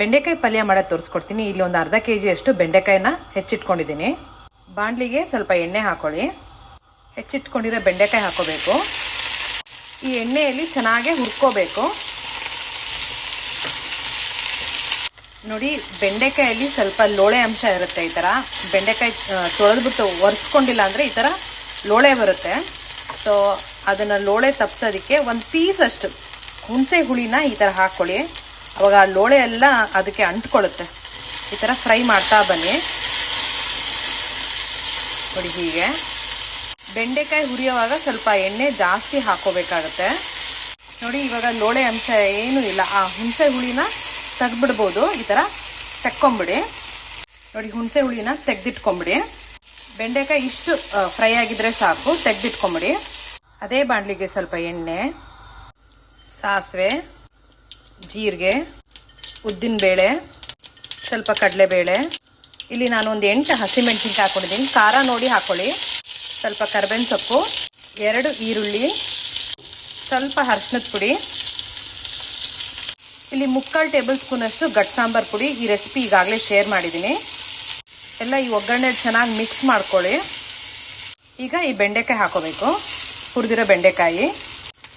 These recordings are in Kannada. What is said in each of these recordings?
ಬೆಂಡೆಕಾಯಿ ಪಲ್ಯ ಮಾಡೋದು ತೋರಿಸ್ಕೊಡ್ತೀನಿ. ಇಲ್ಲಿ ಒಂದು ಅರ್ಧ ಕೆ ಜಿಯಷ್ಟು ಬೆಂಡೆಕಾಯಿನ ಹೆಚ್ಚಿಟ್ಕೊಂಡಿದ್ದೀನಿ. ಬಾಣಲಿಗೆ ಸ್ವಲ್ಪ ಎಣ್ಣೆ ಹಾಕೊಳ್ಳಿ. ಹೆಚ್ಚಿಟ್ಕೊಂಡಿರೋ ಬೆಂಡೆಕಾಯಿ ಹಾಕೋಬೇಕು. ಈ ಎಣ್ಣೆಯಲ್ಲಿ ಚೆನ್ನಾಗಿ ಹುರ್ಕೋಬೇಕು. ನೋಡಿ, ಬೆಂಡೆಕಾಯಲ್ಲಿ ಸ್ವಲ್ಪ ಲೋಳೆ ಅಂಶ ಇರುತ್ತೆ ಈ ಥರ ಬೆಂಡೆಕಾಯಿ ತೊಳೆದ್ಬಿಟ್ಟು ಒರೆಸ್ಕೊಂಡಿಲ್ಲ ಅಂದರೆ ಈ ಥರ ಲೋಳೆ ಬರುತ್ತೆ. ಸೊ ಅದನ್ನು ಲೋಳೆ ತಪ್ಸೋದಕ್ಕೆ ಒಂದು ಪೀಸ್ ಅಷ್ಟು ಹುಣಸೆ ಹುಳಿನ ಈ ಥರ ಹಾಕ್ಕೊಳ್ಳಿ ಅವಾಗ ಆ ಲೋಳೆ ಎಲ್ಲ ಅದಕ್ಕೆ ಅಂಟ್ಕೊಳ್ಳುತ್ತೆ. ಈ ಥರ ಫ್ರೈ ಮಾಡ್ತಾ ಬನ್ನಿ. ನೋಡಿ ಹೀಗೆ. ಬೆಂಡೆಕಾಯಿ ಹುರಿಯೋವಾಗ ಸ್ವಲ್ಪ ಎಣ್ಣೆ ಜಾಸ್ತಿ ಹಾಕೋಬೇಕಾಗತ್ತೆ. ನೋಡಿ ಇವಾಗ ಲೋಳೆ ಅಂಶ ಏನೂ ಇಲ್ಲ. ಆ ಹುಣಸೆ ಹುಳಿನ ತೆಗ್ದುಬಿಡ್ಬೋದು. ಈ ಥರ ತೆಕ್ಕೊಂಬಿಡಿ. ನೋಡಿ ಹುಣಸೆ ಹುಳಿನ ತೆಗ್ದಿಟ್ಕೊಂಬಿಡಿ. ಬೆಂಡೆಕಾಯಿ ಇಷ್ಟು ಫ್ರೈ ಆಗಿದ್ರೆ ಸಾಕು. ತೆಗ್ದಿಟ್ಕೊಂಬಿಡಿ. ಅದೇ ಬಾಣಲಿಗೆ ಸ್ವಲ್ಪ ಎಣ್ಣೆ, ಸಾಸಿವೆ ಜೀರಿಗೆ ಉದ್ದಿನಬೇಳೆ ಸ್ವಲ್ಪ ಕಡಲೆಬೇಳೆ ಇಲ್ಲಿ ನಾನು ಒಂದು ಎಂಟು ಹಸಿಮೆಣಸಿನ್ಕಾಯಿ ಹಾಕೊಂಡಿದ್ದೀನಿ ಖಾರ ನೋಡಿ ಹಾಕೊಳ್ಳಿ. ಸ್ವಲ್ಪ ಕರ್ಬೇವಿನ ಸೊಪ್ಪು, ಎರಡು ಈರುಳ್ಳಿ, ಸ್ವಲ್ಪ ಅರ್ಶಿನದ ಪುಡಿ. ಇಲ್ಲಿ ಮುಕ್ಕಾಲು ಟೇಬಲ್ ಸ್ಪೂನ್ ಅಷ್ಟು ಗಟ್ ಸಾಂಬಾರ್ ಪುಡಿ ಈ ರೆಸಿಪಿ ಈಗಾಗಲೇ ಶೇರ್ ಮಾಡಿದ್ದೀನಿ. ಎಲ್ಲ ಈ ಒಗ್ಗರಣೆ ಚೆನ್ನಾಗಿ ಮಿಕ್ಸ್ ಮಾಡ್ಕೊಳ್ಳಿ. ಈಗ ಈ ಬೆಂಡೆಕಾಯಿ ಹಾಕೋಬೇಕು. ಹುರಿದಿರೋ ಬೆಂಡೆಕಾಯಿ.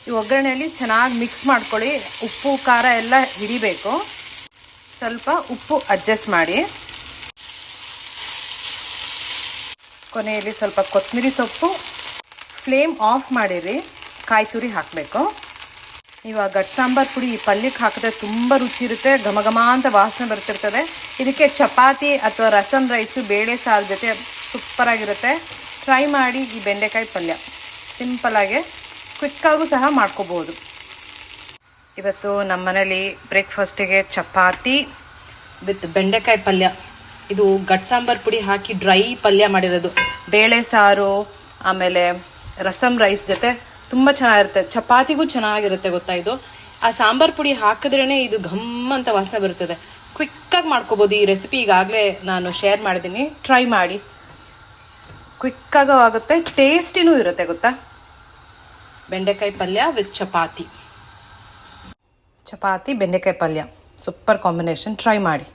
ಈ ಒಗ್ಗರಣೆಯಲ್ಲಿ ಚೆನ್ನಾಗಿ ಮಿಕ್ಸ್ ಮಾಡ್ಕೊಳ್ಳಿ. ಉಪ್ಪು, ಖಾರ ಎಲ್ಲ ಹಿಡಿಬೇಕು. ಸ್ವಲ್ಪ ಉಪ್ಪು ಅಡ್ಜಸ್ಟ್ ಮಾಡಿ. ಕೊನೆಯಲ್ಲಿ ಸ್ವಲ್ಪ ಕೊತ್ತಂಬರಿ ಸೊಪ್ಪು. ಫ್ಲೇಮ್ ಆಫ್ ಮಾಡಿರಿ. ಕಾಯಿ ತುರಿ ಹಾಕಬೇಕು. ಇವಾಗ ಗಟ್ ಸಾಂಬಾರ್ ಪುಡಿ ಈ ಪಲ್ಯಕ್ಕೆ ಹಾಕಿದ್ರೆ ತುಂಬ ರುಚಿ ಇರುತ್ತೆ. ಘಮಘಮ ಘಮ ಅಂತ ವಾಸನೆ ಬರ್ತಿರ್ತದೆ. ಇದಕ್ಕೆ ಚಪಾತಿ ಅಥವಾ ರಸಮ್ ರೈಸು, ಬೇಳೆ ಸಾರು ಜೊತೆ ಸೂಪರಾಗಿರುತ್ತೆ ಟ್ರೈ ಮಾಡಿ ಈ ಬೆಂಡೆಕಾಯಿ ಪಲ್ಯ. ಸಿಂಪಲಾಗೆ ಕ್ವಿಕ್ಕಾಗೂ ಸಹ ಮಾಡ್ಕೋಬೋದು. ಇವತ್ತು ನಮ್ಮ ಮನೇಲಿ ಬ್ರೇಕ್ಫಾಸ್ಟಿಗೆ ಚಪಾತಿ ವಿತ್ ಬೆಂಡೆಕಾಯಿ ಪಲ್ಯ. ಇದು ಗಟ್ ಸಾಂಬಾರ್ ಪುಡಿ ಹಾಕಿ ಡ್ರೈ ಪಲ್ಯ ಮಾಡಿರೋದು. ಬೇಳೆ ಸಾರು, ಆಮೇಲೆ ರಸಮ್ ರೈಸ್ ಜೊತೆ ತುಂಬ ಚೆನ್ನಾಗಿರುತ್ತೆ. ಚಪಾತಿಗೂ ಚೆನ್ನಾಗಿರುತ್ತೆ ಗೊತ್ತಾ ಇದು? ಆ ಸಾಂಬಾರ್ ಪುಡಿ ಹಾಕಿದ್ರೇ ಇದು ಘಮ್ ಅಂತ ವಾಸನೆ ಬರುತ್ತದೆ ಕ್ವಿಕ್ಕಾಗಿ ಮಾಡ್ಕೋಬೋದು ಈ ರೆಸಿಪಿ ಈಗಾಗಲೇ ನಾನು ಶೇರ್ ಮಾಡಿದ್ದೀನಿ. ಟ್ರೈ ಮಾಡಿ. ಕ್ವಿಕ್ಕಾಗೂ ಆಗುತ್ತೆ ಟೇಸ್ಟಿನೂ ಇರುತ್ತೆ ಗೊತ್ತಾ? ಬೆಂಡೆಕಾಯಿ ಪಲ್ಯ ವಿತ್ ಚಪಾತಿ. ಚಪಾತಿ ಬೆಂಡೆಕಾಯಿ ಪಲ್ಯ. ಸೂಪರ್ ಕಾಂಬಿನೇಷನ್ ಟ್ರೈ ಮಾಡಿ.